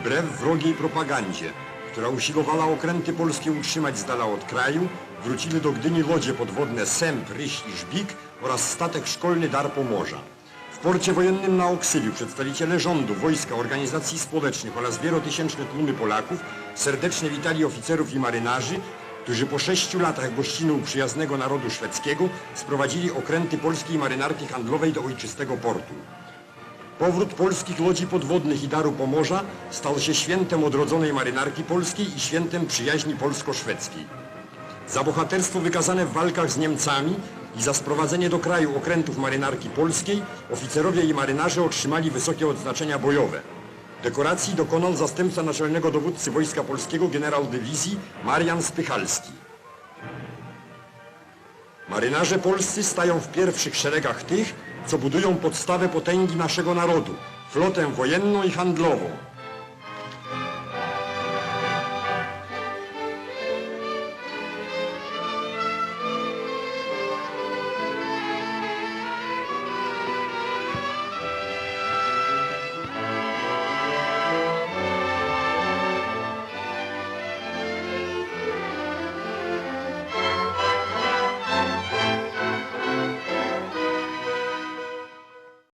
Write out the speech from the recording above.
wbrew wrogiej propagandzie, która usiłowała okręty polskie utrzymać z dala od kraju, wróciły do Gdyni lodzie podwodne Sęp, Ryś i Żbik oraz statek szkolny Dar Pomorza. W porcie wojennym na Oksywiu przedstawiciele rządu, wojska, organizacji społecznych oraz wielotysięczne tłumy Polaków serdecznie witali oficerów i marynarzy, którzy po sześciu latach gościny u przyjaznego narodu szwedzkiego sprowadzili okręty polskiej marynarki handlowej do ojczystego portu. Powrót polskich łodzi podwodnych i daru Pomorza stał się świętem odrodzonej marynarki polskiej i świętem przyjaźni polsko-szwedzkiej. Za bohaterstwo wykazane w walkach z Niemcami i za sprowadzenie do kraju okrętów marynarki polskiej oficerowie i marynarze otrzymali wysokie odznaczenia bojowe. Dekoracji dokonał zastępca naczelnego dowódcy Wojska Polskiego generał dywizji Marian Spychalski. Marynarze polscy stają w pierwszych szeregach tych, co budują podstawę potęgi naszego narodu, flotę wojenną i handlową,